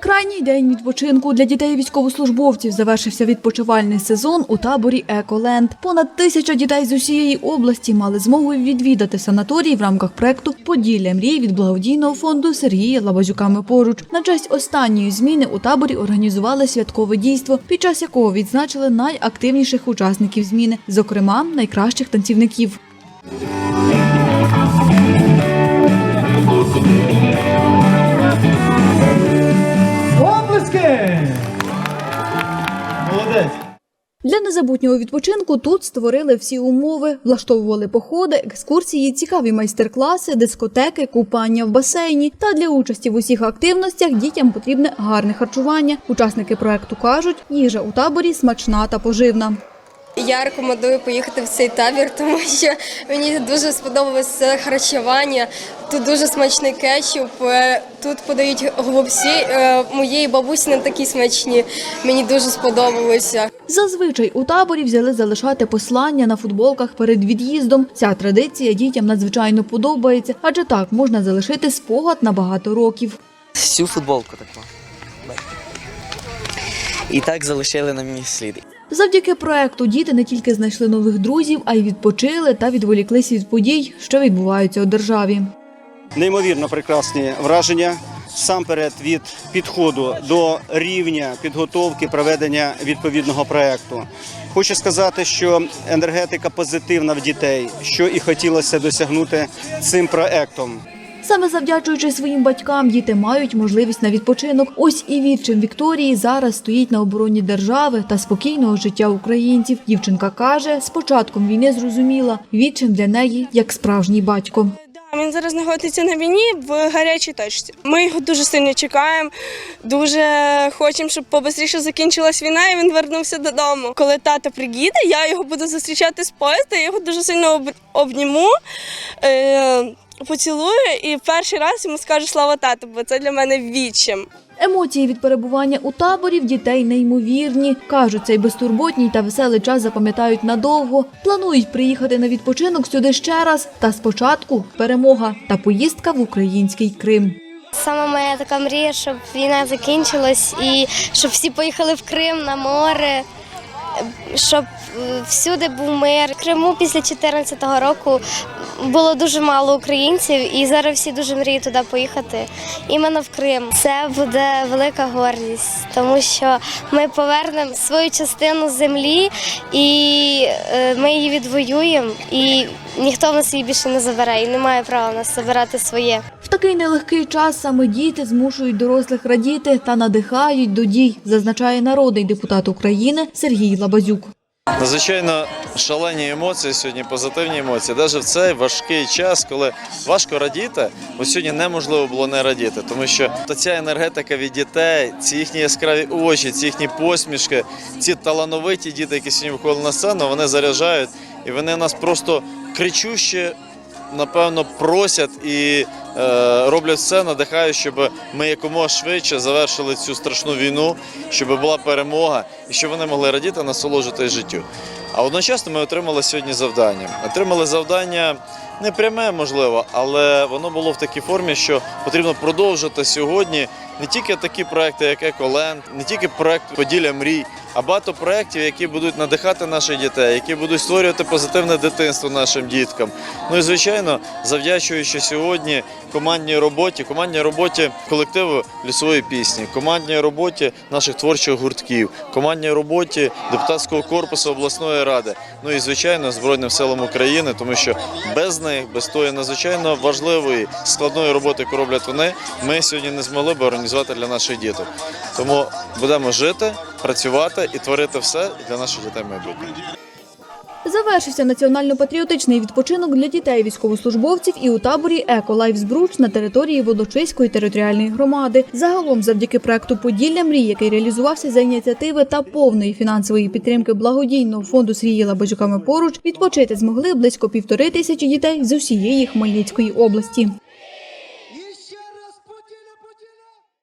Крайній день відпочинку для дітей військовослужбовців завершився відпочивальний сезон у таборі Еколенд. Понад тисяча дітей з усієї області мали змогу відвідати санаторій в рамках проекту Поділля мрій від благодійного фонду Сергія Лабазюка «Ми поруч. На честь останньої зміни у таборі організували святкове дійство, під час якого відзначили найактивніших учасників зміни, зокрема найкращих танцівників. Незабутнього відпочинку тут створили всі умови, влаштовували походи, екскурсії, цікаві майстер-класи, дискотеки, купання в басейні. Та для участі в усіх активностях дітям потрібне гарне харчування. Учасники проекту кажуть, їжа у таборі смачна та поживна. Я рекомендую поїхати в цей табір, тому що мені дуже сподобалось харчування. Тут дуже смачний кетчуп. е, Тут подають голубці. е, Моєї бабусі не такі смачні. Мені дуже сподобалося. Зазвичай у таборі взяли залишати послання на футболках перед від'їздом. Ця традиція дітям надзвичайно подобається, адже так можна залишити спогад на багато років. Всю футболку таку. І так залишили на мені слід. Завдяки проекту діти не тільки знайшли нових друзів, а й відпочили та відволіклись від подій, що відбуваються у державі. неймовірно прекрасні враження. Сам перед від підходу до рівня підготовки проведення відповідного проекту. Хочу сказати, що енергетика позитивна в дітей, що і хотілося досягнути цим проектом. Саме завдячуючи своїм батькам, діти мають можливість на відпочинок. Ось і відчим Вікторії зараз стоїть на обороні держави та спокійного життя українців. Дівчинка каже, з початком війни зрозуміла, відчим для неї як справжній батько. Він зараз знаходиться на війні в гарячій точці. Ми його дуже сильно чекаємо, дуже хочемо, щоб побистріше закінчилась війна і він вернувся додому. Коли тато приїде, я його буду зустрічати з поїзда, я його дуже сильно обніму, е- поцілую і перший раз йому скажу слава тату, бо це для мене відчим. Емоції від перебування у таборі в дітей неймовірні. Кажуть, цей безтурботній та веселий час запам'ятають надовго. Планують приїхати на відпочинок сюди ще раз. Та спочатку перемога та поїздка в український Крим. Саме моя така мрія, щоб війна закінчилась і щоб всі поїхали в Крим на море, щоб е, всюди був мир. В Криму після 2014 року було дуже мало українців, і зараз всі дуже мріють туди поїхати. Іменно в Крим. Це буде велика гордість, тому що ми повернемо свою частину землі і е, ми її відвоюємо. І ніхто в нас її більше не забере, і не має права нас забирати своє. В такий нелегкий час саме діти змушують дорослих радіти та надихають до дій, зазначає народний депутат України Сергій Лабазюк. Надзвичайно шалені емоції сьогодні, позитивні емоції. Навіть в цей важкий час, коли важко радіти, бо сьогодні неможливо було не радіти, тому що ця енергетика від дітей, ці їхні яскраві очі, ці їхні посмішки, ці талановиті діти, які сьогодні виходили на сцену, вони заряджають і вони нас просто кричуще. Напевно, просять і роблять все, надихають, щоб ми якомога швидше завершили цю страшну війну, щоб була перемога і щоб вони могли радіти, насолоджуватись життю. А одночасно ми отримали сьогодні завдання. Отримали завдання не пряме, можливо, але воно було в такій формі, що потрібно продовжити сьогодні не тільки такі проекти, як Еколенд, не тільки проект Поділля мрій, а багато проєктів, які будуть надихати наших дітей, які будуть створювати позитивне дитинство нашим діткам. Ну і звичайно, завдячуючи сьогодні командній роботі, командній роботі колективу лісової пісні, командній роботі наших творчих гуртків, командній роботі депутатського корпусу обласної ради. Ну і звичайно, Збройним силам України, тому що без них, без тої надзвичайно важливої складної роботи, яку роблять вони, ми сьогодні не змогли би організувати для наших діток. Тому будемо жити, працювати і творити все для наших дітей майбутнього. Завершився національно-патріотичний відпочинок для дітей військовослужбовців і у таборі «Еколайф Збруч» на території Волочиської територіальної громади. Загалом, завдяки проекту Поділля мрій, який реалізувався за ініціативи та повної фінансової підтримки благодійного фонду Сергія Лабазюками поруч, відпочити змогли близько півтори тисячі дітей з усієї Хмельницької області.